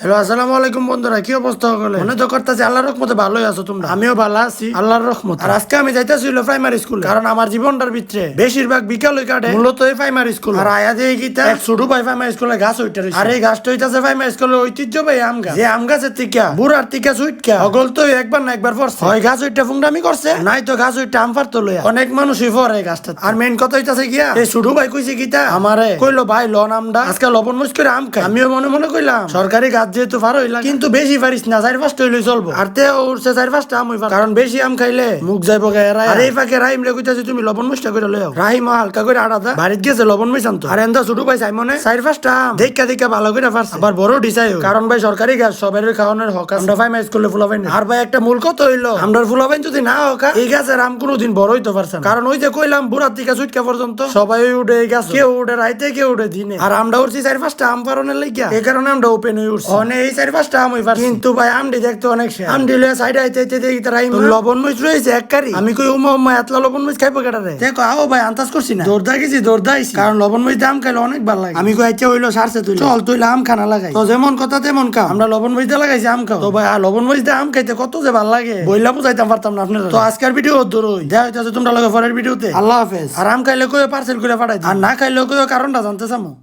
Hello আসসালামু আলাইকুম বন্ধুরা কি অবস্থা হলে মনে তো করতেছি আল্লাহর রহমতে ভালোই আছো তোমরা। আমিও ভালো আছি। আল্লাহর রহমত। আর আজকে আমি যাইতেছি হলো প্রাইমারি স্কুল কারণ আমার জীবনটার ভিতরে বেশিরভাগ বিকাল ওই কাটে। মূলত এই প্রাইমারি স্কুল আর আয়া দিয়ে গীতা এক ছোট ভাই প্রাইমারি স্কুলে গাছ ওইটা। আর এই গাছটা হইতাছে প্রাইমারি স্কুলের ঐতিহ্য ভাই আম গাছ। যে আম গাছের টিকা বুড়ার টিকা সুইটকা অগল তো একবার না একবার পড়ছে। হয় গাছ ওইটা ফুংডামি করছে। নাই তো গাছ ওইটা আম পারতো লইয়া। অনেক মানুষই পরে এই গাছটা আর মেন কথা হইতাছে গিয়া এই ছোট ভাই কইছে গীতা আমারে কইলো ভাই লন আমডা আজকে লবণ মুস করে আম খাই। আমিও মনে মনে কইলাম সরকারি গাছ যেহেতু ভালো হইলা কিন্তু বেশি পারিস না চার পাঁচটা হইলে চলবো। আর তে উঠছে চার পাঁচটা আম হইবা কারণ বেশি আম খাইলে মুখ যাইব গায়ে আর এই ফাঁকে রাহিম রে কইতাছি তুমি লবণ মুসটা করে লইও রাহিম হালকা করে আড়া দা। বাড়িতে গেছে লবণ মুস আনতো। আর এন্দা ছোট ভাই সাইমনে চার পাঁচটা আম। দেখা দেখা ভালো করে পারছে আবার বড় ডিসাই কারণ ভাই সরকারি গাছ সবাই খাওয়ানোর হক। আমরা ফাইম স্কুলে ফুলাবেন আর ভাই একটা মূল কত হইল আমরা ফুলাবেন যদি না হোক এই গাছের আম কোনোদিন বড় হইতে পারছে না। কারণ ওই যে কইলাম বুড়ার থেকে সুইটকা পর্যন্ত সবাই উঠে এই গাছ। কেউ উঠে রাইতে কেউ উঠে দিনে। আর আমরা উঠছি চার পাঁচটা আম পারনের লাগিয়া। এই কারণে আমরা ওপেন হয়ে উঠছি। এই চার পাঁচটা আম হইবার কিন্তু ভাই আমডি দেখতে অনেক সে আমডি লয়ে সাইডে আইতে আইতে দেখি তারা লবণ মরিচ রয়েছে এক কারি? আমি কই উমা উমা এতলা লবণ মরিচ খাইবো কেটারে দেখো আও ভাই আন্দাজ করছি না। দৌড়দা গেছি দৌড়দা আইছি। কারণ লবণ মরিচ দাম খাইলে অনেক ভালো লাগে। আমি কই আচ্ছা হইল সারছে তুই চল তুই আম খানা লাগাই। তো যেমন কথা তেমন কাম। আমরা লবণ মরিচ দিয়ে লাগাইছি আম খাও। তো ভাই আর লবণ মরিচ দিয়ে আম খাইতে কত যে ভালো লাগে। বইলা বুঝাইতাম পারতাম না আপনারা। তো আজকের ভিডিও দূরই দেখা হইতাছে তোমরা লগে পরের ভিডিওতে আল্লাহ হাফেজ। আর আম খাইলে কই পার্সেল করে পাঠাই আর না খাইলে কই কারণটা জানতে চামো।